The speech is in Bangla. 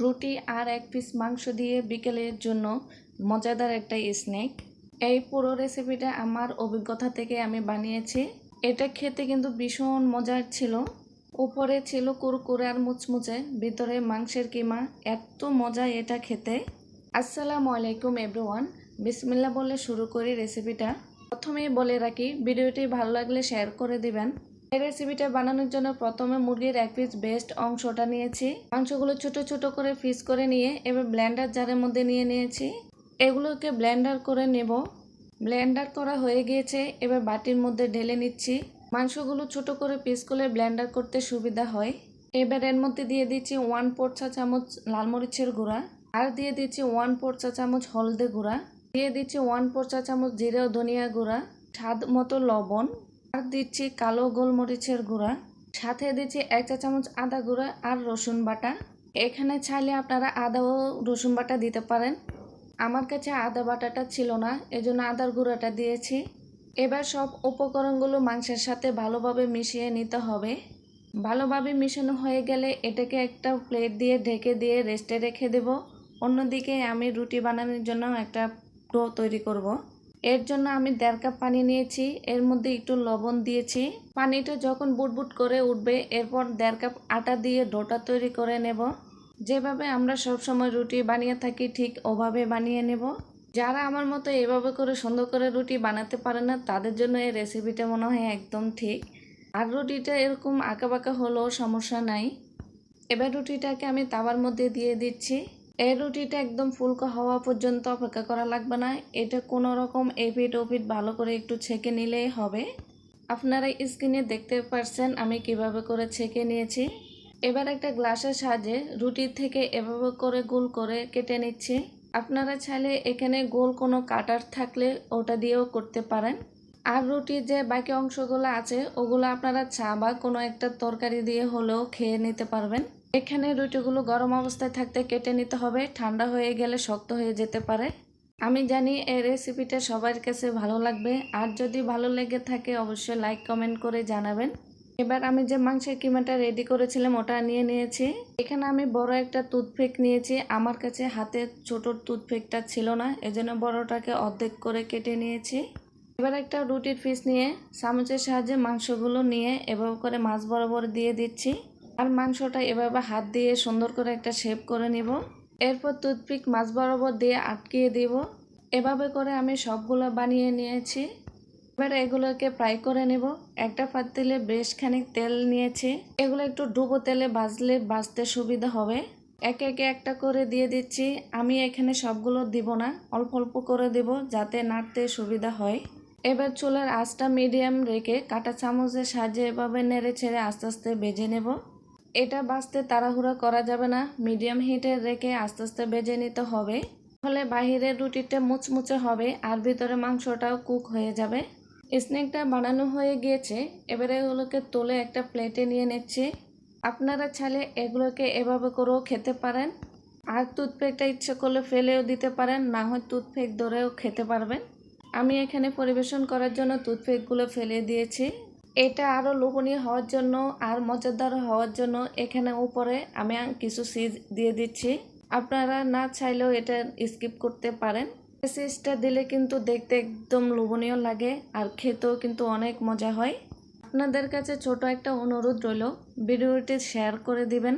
রুটি আর এক পিস মাংস দিয়ে বিকেলের জন্য মজাদার একটা স্ন্যাক এই পুরো রেসিপিটা আমার অভিজ্ঞতা থেকে আমি বানিয়েছি। এটা খেতে কিন্তু ভীষণ মজার ছিল। উপরে ছিল কুরকুরে আর মুচমুচে, ভিতরে মাংসের কিমা। এত মজা এটা খেতে। আসসালামু আলাইকুম এভরিওয়ান বিসমিল্লা বলে শুরু করি রেসিপিটা প্রথমেই বলে রাখি, ভিডিওটি ভালো লাগলে শেয়ার করে দিবেন। এই রেসিপিটা বানানোর জন্য প্রথমে মুরগির এক পিস বেস্ট অংশটা নিয়েছি। মাংসগুলো ছোট ছোট করে পিস করে নিয়ে এবার ব্লেন্ডার জারের মধ্যে নিয়ে নিয়েছি। এগুলোকে ব্লেন্ডার করে নেব। ব্লেন্ডার করা হয়ে গিয়েছে, এবার বাটির মধ্যে ঢেলে নিচ্ছি। মাংসগুলো ছোট করে পিস করে ব্লেন্ডার করতে সুবিধা হয়। এবার এর মধ্যে দিয়ে দিচ্ছি ওয়ান ফোর চা চামচ লাল মরিচের গুঁড়া। আর দিয়ে দিচ্ছি ওয়ান ফোর চা চামচ হলদে গুঁড়া। দিয়ে দিচ্ছি ওয়ান ফোর চা চামচ জিরে ও ধনিয়া গুঁড়া। স্বাদ মতো লবণ। আর দিচ্ছি কালো গোলমরিচের গুঁড়া। সাথে দিচ্ছি এক চা চামচ আদা গুঁড়া আর রসুন বাটা। এখানে চাইলে আপনারা আদা ও রসুন বাটা দিতে পারেন। আমার কাছে আদা বাটাটা ছিল না, এজন্য আদার গুঁড়াটা দিয়েছি। এবার সব উপকরণগুলো মাংসের সাথে ভালোভাবে মিশিয়ে নিতে হবে। ভালোভাবে মিশানো হয়ে গেলে এটাকে একটা প্লেট দিয়ে ঢেকে দিয়ে রেস্টে রেখে দেব। অন্যদিকে আমি রুটি বানানোর জন্য একটা ডো তৈরি করব। এর জন্য আমি দেড় কাপ পানি নিয়েছি, এর মধ্যে একটু লবণ দিয়েছি। পানিটা যখন বুটবুট করে উঠবে, এরপর দেড় কাপ আটা দিয়ে ডোটা তৈরি করে নেব। যেভাবে আমরা সব সময় রুটি বানিয়ে থাকি, ঠিক ওভাবে বানিয়ে নেব। যারা আমার মতো এভাবে করে সুন্দর করে রুটি বানাতে পারে না, তাদের জন্য এই রেসিপিটা মনে হয় একদম ঠিক। আর রুটিটা এরকম আঁকা বাঁকা হলেও সমস্যা নাই। এবার রুটিটাকে আমি তাওয়ার মধ্যে দিয়ে দিচ্ছি। এই রুটিটা একদম ফুলকো হওয়া পর্যন্ত অপেক্ষা করা লাগবে না। এটা কোনো রকম এপিট ওপিট ভালো করে একটু ছেঁকে নিলেই হবে। আপনারা স্ক্রিনে দেখতে পারছেন আমি কীভাবে করে ছেঁকে নিয়েছি। এবার একটা গ্লাসের সাহায্যে রুটির থেকে এভাবে করে গোল করে কেটে নিচ্ছি। আপনারা চাইলে এখানে গোল কোনো কাটার থাকলে ওটা দিয়েও করতে পারেন। আর রুটির যে বাকি অংশগুলো আছে, ওগুলো আপনারা চা বা কোনো একটা তরকারি দিয়ে হলেও খেয়ে নিতে পারবেন। এখানে রুটিগুলো গরম অবস্থায় থাকতে কেটে নিতে হবে। ঠান্ডা হয়ে গেলে শক্ত হয়ে যেতে পারে। আমি জানি এই রেসিপিটা সবার কাছে ভালো লাগবে। আর যদি ভালো লেগে থাকে, অবশ্যই লাইক, কমেন্ট করে জানাবেন। এবার আমি যে মাংসের কিমাটা রেডি করেছিলাম, ওটা নিয়ে নিয়েছি। এখানে আমি বড় একটা টুথপিক নিয়েছি। আমার কাছে হাতে ছোট টুথপিকটা ছিল না, এজন্য বড়টাকে অর্ধেক করে কেটে নিয়েছি। এবার একটা রুটির পিস নিয়ে চামচের সাহায্যে মাংসগুলো নিয়ে এভাবে করে মাছ বরাবর দিয়ে দিচ্ছি। আর মাংসটা এভাবে হাত দিয়ে সুন্দর করে একটা শেপ করে নিব। এরপর টুথপিক মাছ বরাবর দিয়ে আটকিয়ে দিব। এভাবে করে আমি সবগুলো বানিয়ে নিয়েছি। এবার এগুলোকে ফ্রাই করে নেব। একটা পাতিলে বেশ খানিক তেল নিয়েছি। এগুলো একটু ডুবো তেলে ভাজলে ভাজতে সুবিধা হবে। একে একে একটা করে দিয়ে দিচ্ছি। আমি এখানে সবগুলো দিব না, অল্প অল্প করে দেব যাতে নাড়তে সুবিধা হয়। এবার চুলার আঁচটা মিডিয়াম রেখে কাটা চামচের সাহায্যে এভাবে নেড়ে ছেড়ে আস্তে আস্তে বেজে নেব। এটা বাঁচতে তাড়াহুড়া করা যাবে না। মিডিয়াম হিটে রেখে আস্তে আস্তে বেজে নিতে হবে। ফলে বাহিরের রুটিটা মুচমুচে হবে আর ভিতরে মাংসটাও কুক হয়ে যাবে। স্ন্যাকটা বানানো হয়ে গিয়েছে। এবারে এগুলোকে তুলে একটা প্লেটে নিয়ে নিচ্ছি। আপনারা চাইলে এগুলোকে এভাবে করেও খেতে পারেন। আর টুথপেকটা ইচ্ছে করলে ফেলেও দিতে পারেন, না হয় টুথপেক ধরেও খেতে পারবেন। আমি এখানে পরিবেশন করার জন্য টুথপেকগুলো ফেলে দিয়েছি। এটা আরও লোভনীয় হওয়ার জন্য আর মজাদার হওয়ার জন্য এখানে উপরে আমি কিছু সিজ দিয়ে দিচ্ছি। আপনারা না চাইলেও এটা স্কিপ করতে পারেন। সিজটা দিলে কিন্তু দেখতে একদম লোভনীয় লাগে আর খেতেও কিন্তু অনেক মজা হয়। আপনাদের কাছে ছোট একটা অনুরোধ রইল, ভিডিওটি শেয়ার করে দিবেন।